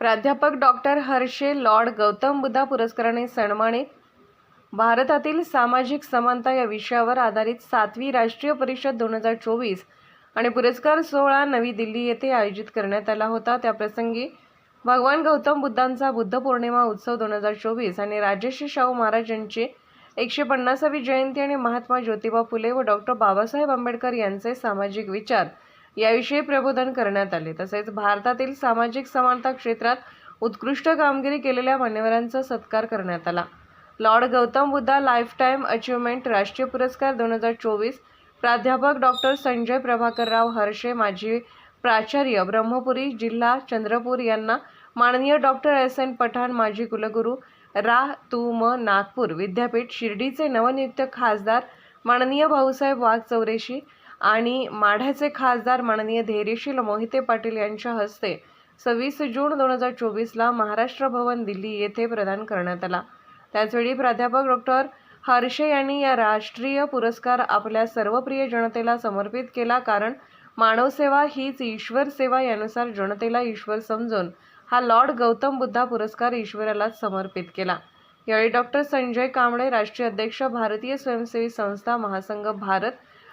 प्राध्यापक doctor Harshe Lord Gautam Buddha पुरस्काराने सन्मानित. भारतातील सामाजिक समानता या विषयावर आधारित सातवी राष्ट्रीय परिषद दोन हजार चोवीस आणि पुरस्कार सोहळा नवी दिल्ली येथे आयोजित करण्यात आला होता. त्याप्रसंगी भगवान गौतम बुद्धांचा बुद्ध पौर्णिमा उत्सव दोन हजार चोवीस आणि राजर्षी शाहू महाराज यांची एकशे पन्नासावी जयंती आणि महात्मा ज्योतिबा फुले व डॉक्टर बाबासाहेब आंबेडकर यांचे सामाजिक विचार याविषयी प्रबोधन करण्यात आले. तसेच भारतातील सामाजिक समानता क्षेत्रात उत्कृष्ट कामगिरी केलेल्या मान्यवरांचा सत्कार करण्यात आला. Lord Gautam Buddha lifetime achievement राष्ट्रीय पुरस्कार दोन हजार चोवीस प्राध्यापक डॉक्टर संजय प्रभाकरराव हर्षे माजी प्राचार्य ब्रह्मपुरी जिल्हा चंद्रपूर यांना माननीय डॉक्टर एस. एन. पठाण माजी कुलगुरू रा. तू. म. नागपूर विद्यापीठ शिर्डीचे नवनियुक्त खासदार माननीय भाऊसाहेब वाघ चौरेशी आणि माढ्याचे खासदार माननीय धैर्यशील मोहिते पाटील यांच्या हस्ते सव्वीस जून दोन हजार चोवीसला महाराष्ट्र भवन दिल्ली येथे प्रदान करण्यात आला. त्याचवेळी प्राध्यापक डॉक्टर हर्षे यांनी या राष्ट्रीय पुरस्कार आपल्या सर्वप्रिय जनतेला समर्पित केला कारण मानवसेवा हीच ईश्वर सेवा यानुसार जनतेला ईश्वर समजून हा लॉर्ड गौतम बुद्धा पुरस्कार ईश्वरालाच समर्पित केला. यावेळी डॉक्टर संजय कांबळे राष्ट्रीय अध्यक्ष भारतीय स्वयंसेवी संस्था महासंघ भारत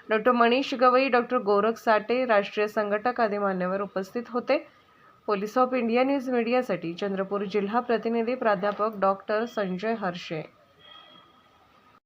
डॉक्टर मनीष गवई डॉक्टर गोरख साटे राष्ट्रीय संघटक आदी मान्यवर उपस्थित होते. पोलीस ऑफ इंडिया न्यूज मीडियासाठी चंद्रपूर जिल्हा प्रतिनिधी प्राध्यापक डॉक्टर संजय हर्षे.